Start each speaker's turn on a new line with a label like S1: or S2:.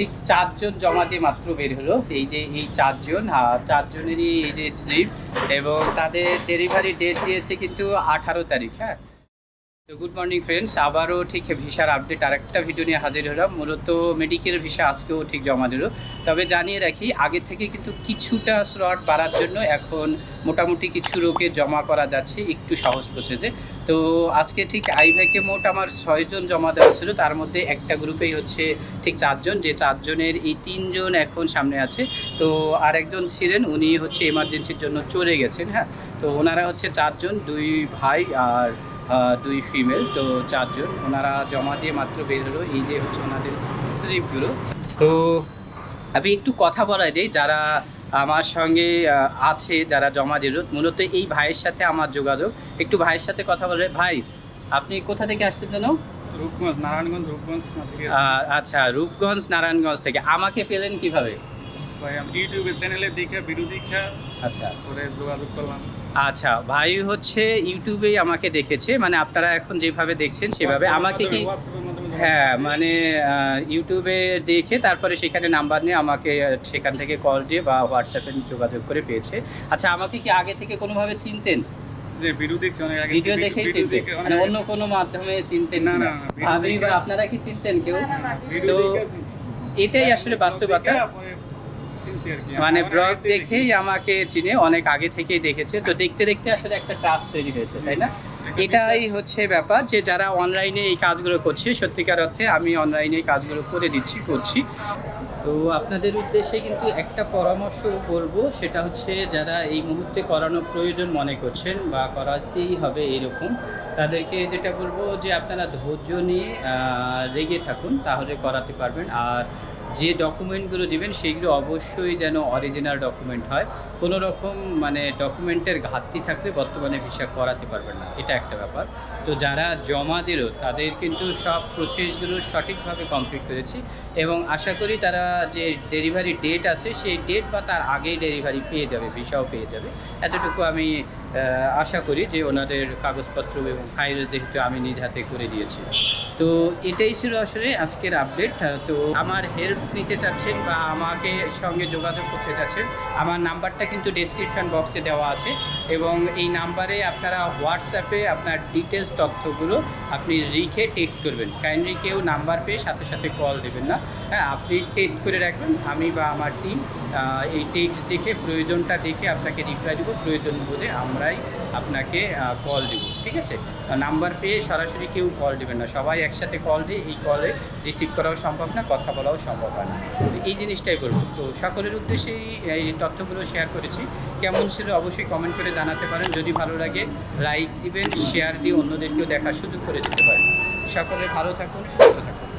S1: ঠিক চারজন জমাতে মাত্র বের হলো। এই যে, এই চারজন চারজনেরই এই যে স্লিপ এবং তাদের ডেলিভারি ডেট দিয়েছে কিন্তু আঠারো তারিখ হ্যাঁ? তো গুড মর্নিং ফ্রেন্ডস আবারও ঠিক ভিসার আপডেট আরেকটা ভিডিও নিয়ে হাজির হলাম। মূলত মেডিকেল ভিসা আজকেও ঠিক জমা দিল। তবে জানিয়ে রাখি, আগে থেকে কিন্তু কিছুটা স্লট বাড়ার জন্য এখন মোটামুটি কিছু রোগে জমা করা যাচ্ছে একটু সহজ প্রসেসে তো আজকে ঠিক আইভাইকে মোট আমার ছয়জন জমা দেওয়া ছিল। তার মধ্যে একটা গ্রুপেই হচ্ছে ঠিক চারজন, যে চারজনের এই তিনজন এখন সামনে আছে। তো আর একজন ছিলেন, উনি হচ্ছে এমার্জেন্সির জন্য চলে গেছেন হ্যাঁ? তো ওনারা হচ্ছে চারজন, দুই ভাই আর দুই ফিমেল তো চারজন। ওনারা জমা দিয়ে মাত্র বের হলো এই যে হচ্ছে ওনাদের স্লিপগুলো। তো আমি একটু কথা বলাই দিই যারা আমার সঙ্গে আছে যারা জমা দিল মূলত এই ভাইয়ের সাথে আমার যোগাযোগ। একটু ভাইয়ের সাথে কথা বলে ভাই আপনি কোথা থেকে আসছেন যেন?
S2: রূপগঞ্জ নারায়ণগঞ্জ রূপগঞ্জ থেকে
S1: আচ্ছা রূপগঞ্জ নারায়ণগঞ্জ থেকে। আমাকে পেলেন কীভাবে?
S2: ইউটিউবে চ্যানেলে দেখে ভিডিও দেখে
S1: আচ্ছা।
S2: করে যোগাযোগ করলাম।
S1: আচ্ছা ভাই হচ্ছে ইউটিউবেই আমাকে দেখেছে মানে আপনারা এখন যেভাবে দেখছেন সেভাবে আমাকে কি হ্যাঁ মানে ইউটিউবে দেখে তারপরে সেখানে নাম্বার নিয়ে আমাকে সেখান থেকে কল দিয়ে বা হোয়াটসঅ্যাপে যোগাযোগ করে পেয়েছে। আচ্ছা আমাকে কি আগে থেকে কোনোভাবে চিনতেন?
S2: ভিডিও দেখছি অনেক আগে
S1: ভিডিও দেখেই চিনতেন? মানে অন্য কোনো মাধ্যমে চিনতেন
S2: না, না, না,
S1: ভাবি বা আপনারা কি চিনতেন কেউ? তো এটাই আসলে বাস্তবতা। মানে ব্লগ দেখেই আমাকে চিনে অনেক আগে থেকেই দেখেছে। তো দেখতে দেখতে আসলে একটা ট্রাস্ট তৈরি হয়েছে তাই না? এটাই হচ্ছে ব্যাপার যে যারা অনলাইনে এই কাজগুলো করছে সত্যিকার অর্থে আমি অনলাইনে এই কাজগুলো করে দিচ্ছি করছি। তো আপনাদের উদ্দেশ্যে কিন্তু একটা পরামর্শ করব সেটা হচ্ছে যারা এই মুহূর্তে করানো প্রয়োজন মনে করছেন বা করাতেই হবে এরকম তাদেরকে যেটা বলব যে আপনারা ধৈর্য নিয়ে রেগে থাকুন, তাহলে করাতে পারবেন। আর যে ডকুমেন্টগুলো দিবেন সেইগুলো অবশ্যই যেন অরিজিনাল ডকুমেন্ট হয়। কোনো রকম মানে ডকুমেন্টের ঘাটতি থাকলে বর্তমানে ভিসা করাতে পারবেন না। এটা একটা ব্যাপার। তো যারা জমা দিল, তাদের কিন্তু সব প্রসেসগুলো সঠিকভাবে কমপ্লিট করেছি এবং আশা করি তারা যে ডেলিভারি ডেট আছে, সেই ডেট বা তার আগেই ডেলিভারি পেয়ে যাবে, ভিসাও পেয়ে যাবে। এতটুকু আমি আশা করি যে ওনাদের কাগজপত্র এবং ফাইল যেহেতু আমি নিজ হাতে করে দিয়েছি। তো এটাই ছিল আসলে আজকের আপডেট তো আমার হেল্প নিতে চাচ্ছেন বা আমাকে সঙ্গে যোগাযোগ করতে চাচ্ছেন, আমার নাম্বারটা কিন্তু ডেসক্রিপশন বক্সে দেওয়া আছে এবং এই নাম্বারে আপনারা হোয়াটসঅ্যাপে আপনার ডিটেলস তথ্যগুলো আপনি লিখে টেক্সট করবেন। কাইন্ডলি কেউ নাম্বার পেয়ে সাথে সাথে কল দেবেন না। হ্যাঁ আপনি টেক্সট করে রাখবেন, আমি বা আমার টিম এই টেক্সট দেখে, প্রয়োজনটা দেখে আপনাকে রিপ্লাই দেবো, প্রয়োজন বোধে আমরাই আপনাকে কল দেবো। ঠিক আছে? নাম্বার পেয়ে সরাসরি কেউ কল দেবেন না। সবাই একসাথে কল দিয়ে এই কলে রিসিভ করাও সম্ভব না, কথা বলাও সম্ভব হয় না। এই জিনিসটাই বলব। তো সকলের উদ্দেশ্যেই এই তথ্যগুলো শেয়ার করেছি, কেমন ছিল অবশ্যই কমেন্ট করে জানাতে পারেন। যদি ভালো লাগে লাইক দিবেন শেয়ার দিয়ে অন্যদেরকেও দেখার সুযোগ করে দিতে পারেন। সকলে ভালো থাকুন, সুস্থ থাকুন।